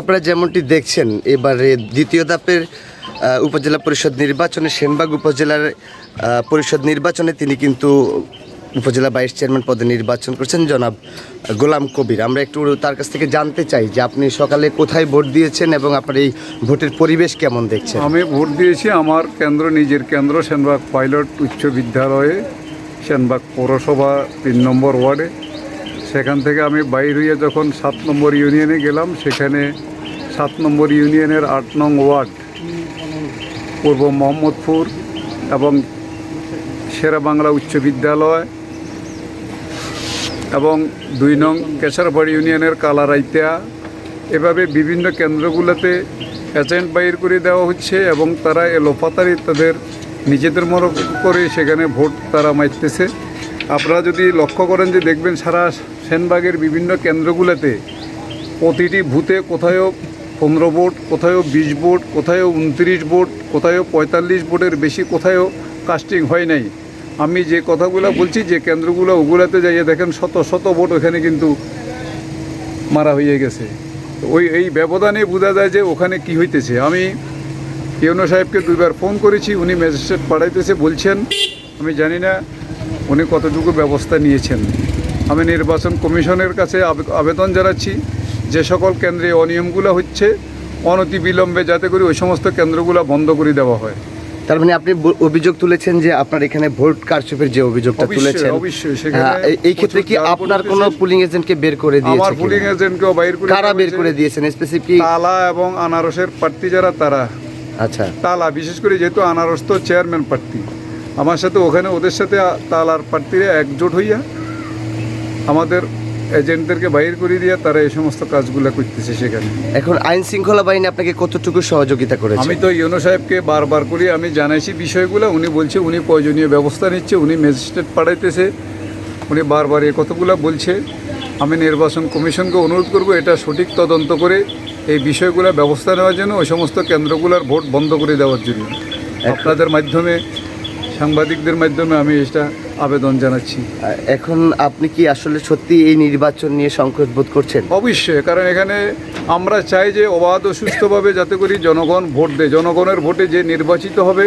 আপনারা যেমনটি দেখছেন, এবারে দ্বিতীয় ধাপের উপজেলা পরিষদ নির্বাচনে, সেনবাগ উপজেলার পরিষদ নির্বাচনে তিনি কিন্তু উপজেলা ভাইস চেয়ারম্যান পদে নির্বাচন করছেন, জনাব গোলাম কবির। আমরা একটু তার কাছ থেকে জানতে চাই যে আপনি সকালে কোথায় ভোট দিয়েছেন এবং আপনার এই ভোটের পরিবেশ কেমন দেখছেন? আমি ভোট দিয়েছি আমার কেন্দ্র, নিজের কেন্দ্র, সেনবাগ পাইলট উচ্চ বিদ্যালয়ে, সেনবাগ পৌরসভা তিন নম্বর ওয়ার্ডে। সেখান থেকে আমি বাইর হয়ে যখন সাত নম্বর ইউনিয়নে গেলাম, সেখানে সাত নম্বর ইউনিয়নের আট নং ওয়ার্ড, পূর্ব মোহাম্মদপুর এবং সেরা বাংলা উচ্চ বিদ্যালয় এবং দুই নং কেশারবাড়ি ইউনিয়নের কালারাইতা এভাবে বিভিন্ন কেন্দ্রগুলোতে এজেন্ট বাইর করে দেওয়া হচ্ছে এবং তারা এলোপাতারি তাদের নিজেদের মতো করে সেখানে ভোট তারা মারতেছে। আপনারা যদি লক্ষ্য করেন যে দেখবেন সারা সেনবাগের বিভিন্ন কেন্দ্রগুলোতে প্রতিটি ভূতে কোথায়ও পনেরো ভোট, কোথায়ও বিশ ভোট, কোথায়ও উনত্রিশ ভোট, কোথায়ও পঁয়তাল্লিশ ভোটের বেশি, কোথায়ও কাস্টিং হয় নাই। আমি যে কথাগুলো বলছি, যে কেন্দ্রগুলো ওগুলাতে যাইয়ে দেখেন, শত শত ভোট ওখানে কিন্তু মারা হয়ে গেছে। ওই, এই ব্যবধানে বোঝা যায় যে ওখানে কি হইতেছে। আমি ইউনো সাহেবকে দুইবার ফোন করেছি, উনি ম্যাজিস্ট্রেট পাঠাইতেছে, বলছেন, আমি জানি না উনি কতটুকু ব্যবস্থা নিয়েছেন। আমি নির্বাচন কমিশনের কাছে আবে- আবেদন জানাচ্ছি যে সকল কেন্দ্রে অনিয়মগুলো হচ্ছে অনতি বিলম্বে যাতে করে ওই সমস্ত কেন্দ্রগুলো বন্ধ করে দেওয়া হয়। তার মানে আপনি অভিযোগ তুলেছেন যে আপনার এখানে ভোট কারচুপের যে অভিযোগটা তুলেছেন হ্যাঁ, এই- ক্ষেত্রে কি আপনার। কোনো পুলিং এজেন্টকে বের করে দিয়েছে আমার পুলিং এজেন্টকেও বাইর করে কারা বের করে দিয়েছেন? স্পেসিফিক তালা এবং আনারসের প্রার্থী যারা তারা। আচ্ছা। তালা বিশেষ করে যেহেতু আনারস তো চেয়ারম্যান প্রার্থী আমার সাথে ওখানে ওদের সাথে তালার প্রার্থীরা একজোট হইয়া আমাদের এজেন্টদেরকে বাইর করে দিয়ে তারা এই সমস্ত কাজগুলো করতেছে সেখানে। এখন আইন শৃঙ্খলা বাহিনী আপনাকে কতটুকু সহযোগিতা করেছে? আমি তো ইউনো সাহেবকে বারবার করে আমি জানাইছি বিষয়গুলো উনি বলছে উনি প্রয়োজনীয় ব্যবস্থা নিচ্ছে উনি ম্যাজিস্ট্রেট পাঠাইতেছে উনি বারবার এ কথাগুলো বলছে। আমি নির্বাচন কমিশনকে অনুরোধ করব এটা সঠিক তদন্ত করে এই বিষয়গুলো ব্যবস্থা নেওয়ার জন্য ওই সমস্ত কেন্দ্রগুলোর ভোট বন্ধ করে দেওয়ার জন্য। আপনাদের মাধ্যমে সাংবাদিকদের মাধ্যমে আমি এটা আবেদন জানাচ্ছি। এখন আপনি কি আসলে সত্যি এই নির্বাচন নিয়ে সংকট বোধ করছেন? অবশ্যই কারণ এখানে আমরা চাই যে অবাধ ও সুস্থভাবে যাতে করি জনগণ ভোট দেয়। জনগণের ভোটে যে নির্বাচিত হবে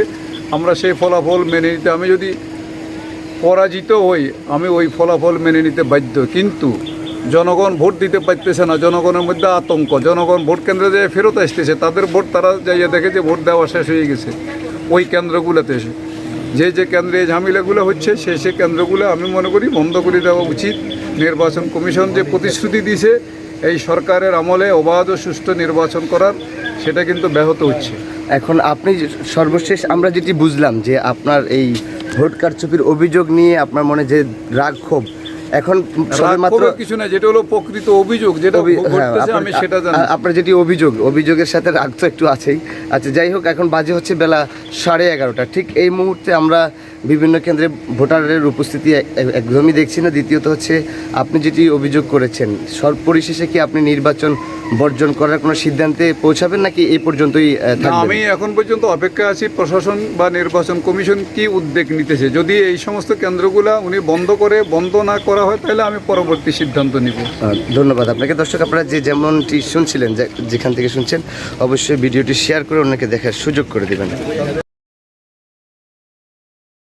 আমরা সেই ফলাফল মেনে নিতে আমি যদি পরাজিত হই আমি ওই ফলাফল মেনে নিতে বাধ্য। কিন্তু জনগণ ভোট দিতে পারতেছে না। জনগণের মধ্যে আতঙ্ক। জনগণ ভোট কেন্দ্রে যেয়ে ফেরত আসতেছে তাদের ভোট তারা যাইয়া দেখে যে ভোট দেওয়া শেষ হয়ে গেছে। ওই কেন্দ্রগুলোতে এসে। যে যে কেন্দ্রে এই ঝামেলাগুলো হচ্ছে সেই সেই কেন্দ্রগুলো আমি মনে করি বন্ধ করে দেওয়া উচিত। নির্বাচন কমিশন যে প্রতিশ্রুতি দিছে এই সরকারের আমলে অবাধ ও সুষ্ঠু নির্বাচন করার, সেটা কিন্তু ব্যাহত হচ্ছে। এখন আপনি সর্বশেষ আমরা যেটি বুঝলাম যে আপনার এই ভোট কারচুপির অভিযোগ নিয়ে আপনার মনে যে রাগ ক্ষোভ এখন সবেমাত্র কিছু না যেটা হলো প্রকৃত অভিযোগ যেটা হ্যাঁ, আমি সেটা জানি। আপনার যেটি অভিযোগ অভিযোগের সাথে রাগ তো একটু আছেই। আচ্ছা যাই হোক এখন বাজে হচ্ছে বেলা সাড়ে এগারোটা। ঠিক এই মুহূর্তে আমরা বিভিন্ন কেন্দ্রে ভোটারের উপস্থিতি এক- এক- একদমই দেখছি না। দ্বিতীয়ত হচ্ছে আপনি যেটি অভিযোগ করেছেন সর পরিশেষে কি আপনি নির্বাচন বর্জন করার কোনো সিদ্ধান্তে পৌঁছাবেন নাকি এই পর্যন্তই আমি এখন পর্যন্ত অপেক্ষা আছি প্রশাসন বা নির্বাচন কমিশন কি উদ্যোগ নিতেছে। যদি এই সমস্ত কেন্দ্রগুলো উনি বন্ধ করে বন্ধ না করা হয় তাহলে আমি পরবর্তী সিদ্ধান্ত নিব। ধন্যবাদ আপনাকে। দর্শক আপনারা যে যেমনটি শুনছিলেন যেখান থেকে শুনছেন অবশ্যই ভিডিওটি শেয়ার করে অন্যকে দেখার সুযোগ করে দেবেন।